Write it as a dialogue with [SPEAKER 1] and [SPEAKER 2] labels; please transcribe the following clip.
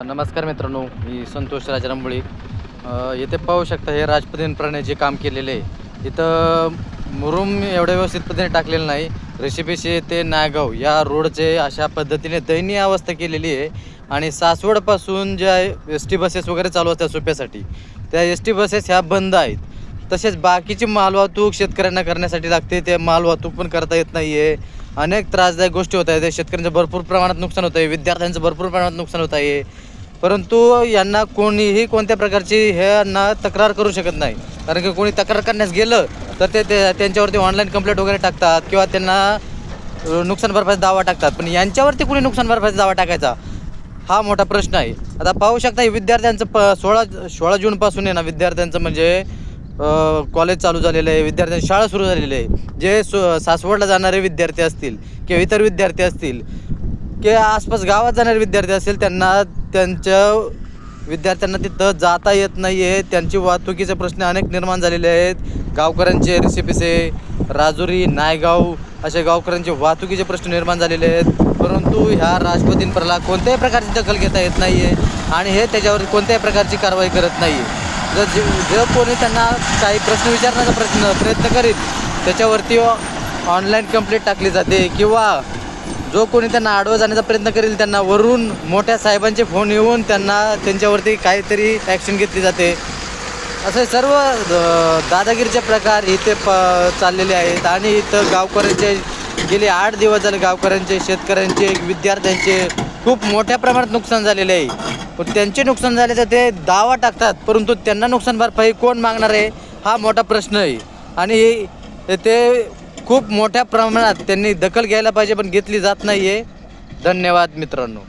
[SPEAKER 1] नमस्कार मित्रांनो मी संतोष राजारांबोळी अ, येथे पाहू शकता हे राजपतीन जे काम केलेले आहे. इथं मुरुम एवढ्या व्यवस्थित पद्धतीने टाकलेलं नाही. रेसिपीशी ते नायगाव या रोडचे अशा पद्धतीने दयनीय अवस्था केलेली आहे. आणि सासवडपासून ज्या एस टी बसेस वगैरे चालू असतात सोप्यासाठी त्या एस टी बसेस ह्या बंद आहेत. तसेच बाकीची मालवाहतूक शेतकऱ्यांना करण्यासाठी लागते ते मालवाहतूक पण करता येत नाही आहे अनेक त्रासदायक गोष्टी होत आहेत. शेतकऱ्यांचं भरपूर प्रमाणात नुकसान होत आहे. विद्यार्थ्यांचं भरपूर प्रमाणात नुकसान होत आहे. परंतु यांना कोणीही कोणत्या प्रकारची हे यांना तक्रार करू शकत नाही. कारण की कोणी तक्रार करण्यास गेलं तर ते त्यांच्यावरती ऑनलाईन कंप्लेंट वगैरे टाकतात किंवा त्यांना नुकसान भरपाईचा दावा टाकतात. पण यांच्यावरती कोणी नुकसान भरपाईचा दावा टाकायचा? हा मोठा प्रश्न आहे. आता पाहू शकता विद्यार्थ्यांचं प सोळा सोळा जूनपासून आहे ना विद्यार्थ्यांचं म्हणजे कॉलेज चालू झालेलं आहे विद्यार्थ्यांची शाळा सुरू झालेली आहे. जे सो सासवडला जाणारे विद्यार्थी असतील किंवा इतर विद्यार्थी असतील की आसपास गावात जाणारे विद्यार्थी असतील त्यांना त्यांच्या विद्यार्थ्यांना तिथं जाता येत नाही आहे त्यांची वाहतुकीचे प्रश्न अनेक निर्माण झालेले आहेत. गावकऱ्यांचे रेसिपीचे राजुरी नायगाव असे गावकऱ्यांचे वाहतुकीचे प्रश्न निर्माण झालेले आहेत. परंतु ह्या राष्ट्रपतींपरला कोणत्याही प्रकारची दखल घेता येत नाही आहे आणि हे त्याच्यावर कोणत्याही प्रकारची कारवाई करत नाही आहे जर जे जर कोणी त्यांना काही प्रश्न विचारण्याचा प्रश्न प्रयत्न करीत त्याच्यावरती ऑनलाईन कंप्लेंट टाकली जाते किंवा जो कोणी त्यांना आडवं जाण्याचा प्रयत्न करेल त्यांना वरून मोठ्या साहेबांचे फोन येऊन त्यांना त्यांच्यावरती काहीतरी ॲक्शन घेतली जाते. असे सर्व दादागिरीचे प्रकार इथे प चाललेले आहेत. आणि इथं गावकऱ्यांचे गेले आठ दिवस झाले गावकऱ्यांचे शेतकऱ्यांचे विद्यार्थ्यांचे खूप मोठ्या प्रमाणात नुकसान झालेले आहे. पण त्यांचे नुकसान झाले तर ते दावा टाकतात परंतु त्यांना नुकसान भरपाई कोण मागणार आहे हा मोठा प्रश्न आहे. आणि ते खूप मोठ्या प्रमाणात त्यांनी दखल घ्यायला पाहिजे पण घेतली जात नाही आहे धन्यवाद मित्रांनो.